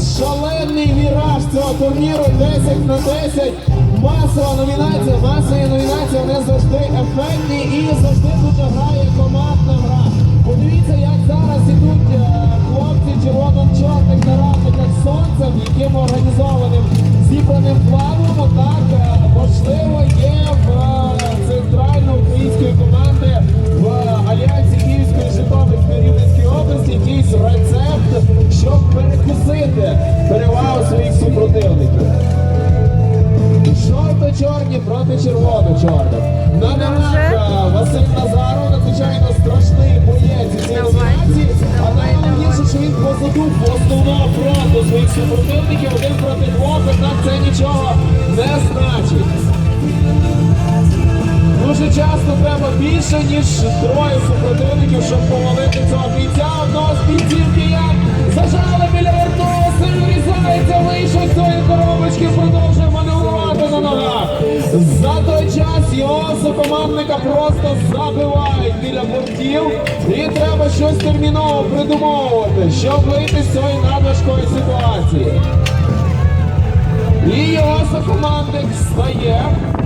шалений віраж цього турніру 10 на 10. Масова номінація, масові номінації, вони завжди ефектні і завжди тут грає командна гра. Подивіться, як зараз ідуть е, хлопці червоно-чорних нарадниках з сонцем, яким організованим зібраним планом. Жовто-чорні проти червоно-чорних. На Намака Василь Назаров надзвичайно страшний боєць цій Давай. А найголовніше, що він позаду основного фронту своїх супротивників один проти двох, однак це нічого не значить. Дуже часто треба більше, ніж троє супротивників, щоб повалити цього бійця. Одного з бійців киян зажали біля рту, Василь врізається, вийшов з цієї коробочки, продовжує ногах. За той час його сокомандника просто забивають біля бортів. І треба щось терміново придумовувати, щоб вийти з цієї надважкої ситуації. І його сокомандник стає,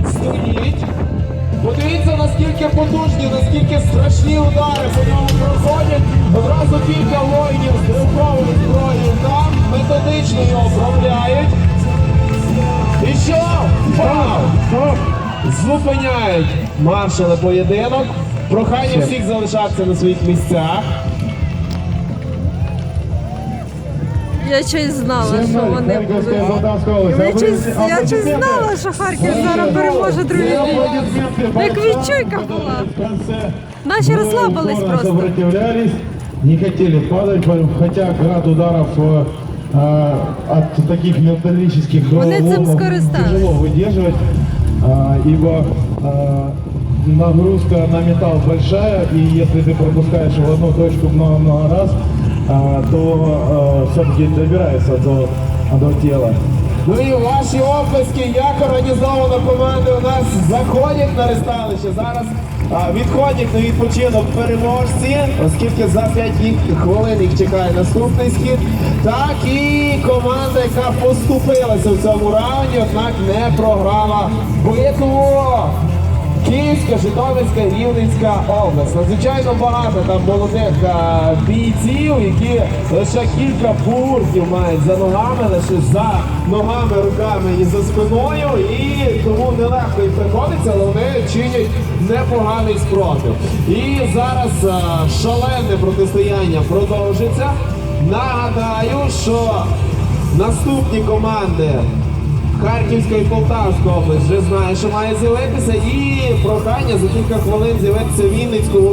стоїть. Подивіться, наскільки потужні, наскільки страшні удари по ньому проходять. Одразу кілька воїнів Зупиняють маршали поєдинок. Прохання всіх залишатися на своїх місцях. Я щось знала, що вони будуть. Я щось, я щось знала, що Харків зараз переможе другий день. Як відчуйка була. Наші розслабились просто. Сопротивлялись, не хотели падать, хотя град ударов э, э, от таких металлических Вони цим головоломок скористались. тяжело выдерживать, э, ибо э, нагрузка на металл большая, и если ты пропускаешь в одну точку много-много раз, э, то все-таки добирается до, до тела. Ну і ваші оплески, як організована команда у нас заходять на ресталище. Зараз а, відходять на відпочинок переможці, оскільки за 5 їх- хвилин їх чекає наступний схід. Так і команда, яка поступилася в цьому раунді, однак не програла битву. Київська, Житомирська, Рівненська область. Надзвичайно багато там молодих а, бійців, які лише кілька пуртів мають за ногами, лише за ногами, руками і за спиною. І тому нелегко їм приходиться, але вони чинять непоганий спротив. І зараз а, шалене протистояння продовжиться. Нагадаю, що наступні команди. Харківська і Полтавська область вже знає, що має з'явитися, і прохання за кілька хвилин з'явитися Вінницьку.